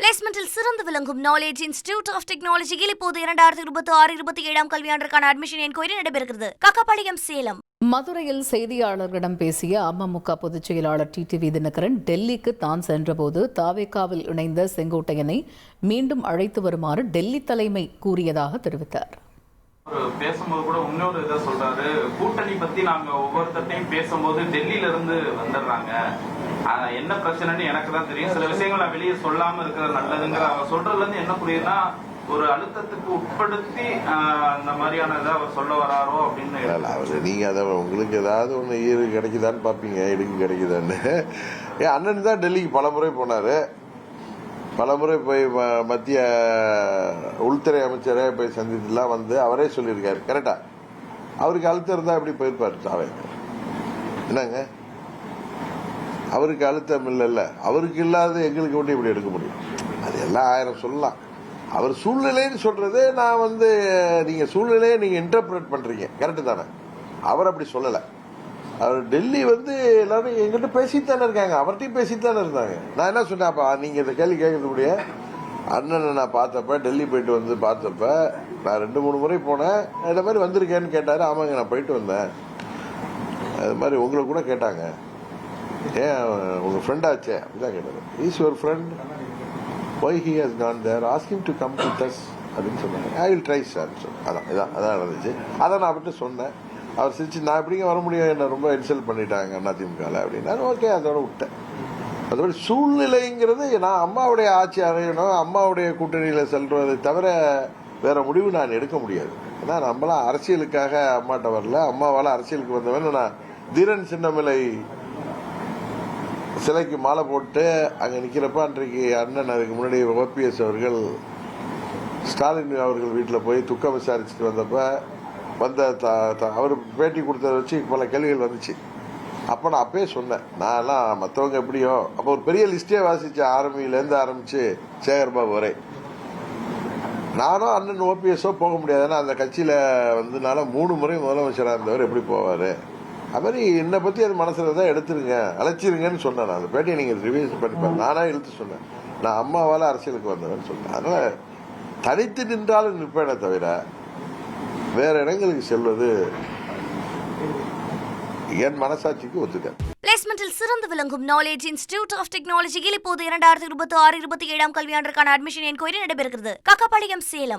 பிளேஸ்மெண்டில் சிறந்து விளங்கும் knowledge institute of டெக்னாலஜியில் இப்போது இரண்டாயிரத்தி இருபத்தி ஆறு இருபத்தி ஏழாம் கல்வியாண்டிற்கான அட்மிஷன் என்கொயரி நடைபெறுகிறது. கக்கப்பாளையம் சேலம். மதுரையில் செய்தியாளர்களிடம் பேசிய அமமுக பொதுச் செயலாளர் டிடிவி தினகரன் டெல்லிக்கு தான் சென்றபோது தாவேகாவில் இணைந்த செங்கோட்டையனை மீண்டும் அழைத்து வருமாறு டெல்லி தலைமை கூறியதாக தெரிவித்தார். பேசும்போது கூட இன்னொரு இதை சொல்றாரு. கூட்டணி பத்தி நாங்க ஒவ்வொருத்தட்டையும் பேசும்போது டெல்லியில இருந்து வந்துடுறாங்க. என்ன பிரச்சனைன்னு எனக்கு தான் தெரியும். சில விஷயங்கள் நான் வெளியே சொல்லாம இருக்கிறது நல்லதுங்கிற அவர் சொல்றதுல இருந்து என்ன புரியுதுன்னா ஒரு அழுத்தத்துக்கு உட்படுத்தி அந்த மாதிரியான இதை அவர் சொல்ல வராரோ அப்படின்னு அவர் நீங்க அதை உங்களுக்கு ஏதாவது ஒன்று ஈடு கிடைக்குதான்னு பார்ப்பீங்க இடுக்கு கிடைக்குதான்னு. ஏன் அண்ணன் தான் டெல்லிக்கு பல முறை போனாரு. பல முறை போய் மத்திய உள்துறை அமைச்சரை போய் சந்தித்துலாம் வந்து அவரே சொல்லியிருக்காரு கரெக்டா? அவருக்கு அழுத்தம் இருந்தா எப்படி போயிருப்பாரு சாவே என்னங்க? அவருக்கு அழுத்தம் இல்லைல்ல. அவருக்கு இல்லாத எங்களுக்கு மட்டும் இப்படி எடுக்க முடியும். அது எல்லாம் ஆயிரம் சொல்லலாம். அவர் சூழ்நிலைன்னு சொல்றது நான் வந்து நீங்க சூழ்நிலையை நீங்க இன்டர்பிரேட் பண்றீங்க. கரெக்டு தானே? அவர் அப்படி சொல்லல. அவர் டெல்லி வந்து எல்லாரும் எங்கிட்ட பேசிட்டு தானே இருக்காங்க. அவர்கிட்டையும் பேசித்தானே இருந்தாங்க. நான் என்ன சொன்னேன்ப்பா நீங்க இந்த கேள்வி கேட்கறதுக்கூடிய அண்ணனை நான் பார்த்தப்ப டெல்லி போயிட்டு வந்து பார்த்தப்ப நான் ரெண்டு மூணு முறை போனேன். இந்த மாதிரி வந்திருக்கேன்னு கேட்டாரு. ஆமாங்க நான் போயிட்டு வந்தேன். அது மாதிரி உங்களை கூட கேட்டாங்க. ஏன் உங்கள் ஃப்ரெண்ட் ஆச்சே? அப்படிதான் கேட்டாரு is your friend why he has gone there ask to come to this அப்படின்னு சொன்னாங்க ஐ வில் ட்ரை சார் அதான் இதான் அதான் நடந்துச்சு. அதை நான் அவர்கிட்ட சொன்னேன். அவர் சிரிச்சு நான் எப்படிங்க வர முடியும்? என்ன ரொம்ப இன்சல்ட் பண்ணிட்டாங்க அண்ணா திமுகவில் அப்படின்னா ஓகே அதோட விட்டேன். அதோட சூழ்நிலைங்கிறது நான் அம்மாவுடைய ஆட்சி அறையணும் அம்மாவுடைய கூட்டணியில் செல்வதை தவிர வேற முடிவு நான் எடுக்க முடியாது. ஏன்னா நம்மளாம் அரசியலுக்காக அம்மாட்ட வரல. அம்மாவால் அரசியலுக்கு வந்தவன் நான் தீரன் சின்னமலை சிலைக்கு மாலை போட்டு அங்கே நிற்கிறப்ப அன்றைக்கு அண்ணன் அதுக்கு முன்னாடி ஓபிஎஸ் அவர்கள் ஸ்டாலின் அவர்கள் வீட்டில் போய் துக்கம் விசாரிச்சுட்டு வந்தப்ப வந்த த- அவர் பேட்டி கொடுத்ததை வச்சு பல கேள்விகள் வந்துச்சு. அப்போ நான் அப்பயே சொன்னேன் நான்லாம் மற்றவங்க எப்படியோ அப்போ ஒரு பெரிய லிஸ்டே வாசித்தேன் ஆர்மியிலேருந்து ஆரம்பித்து சேகர்பாபு வரை. நானும் அண்ணன் ஓபிஎஸோ போக முடியாதுன்னா அந்த கட்சியில் வந்தனால மூணு முறை முதலமைச்சராக இருந்தவர் எப்படி போவார்? அது மாதிரி என்னை பற்றி அது மனசில் தான் எடுத்துருங்க அழைச்சிருங்கன்னு சொன்னேன் நான். அந்த பேட்டியை நீங்கள் ரிவியூஸ் பண்ணிப்பேன் நானா எழுத்து சொன்னேன். நான் அம்மாவால் அரசியலுக்கு வந்தவன் சொன்னேன் அதனால் தனித்து நின்றாலும் நிற்பேனே தவிர வேற இடங்களுக்கு செல்வது என் மனசாட்சிக்கு ஒத்துக்க பிளேஸ்மெண்டில் சிறந்து விளங்கும் நாலேஜ் இன்ஸ்டிடியூட் ஆஃப் டெக்னாலஜியில் இப்போது இரண்டாயிரத்தி இருபத்தி ஆறு இருபத்தி ஏழாம் கல்வியாண்டிற்கான அட்மிஷன் என்கொயரி நடைபெறுகிறது. கக்கப்பாளையம் சேலம்.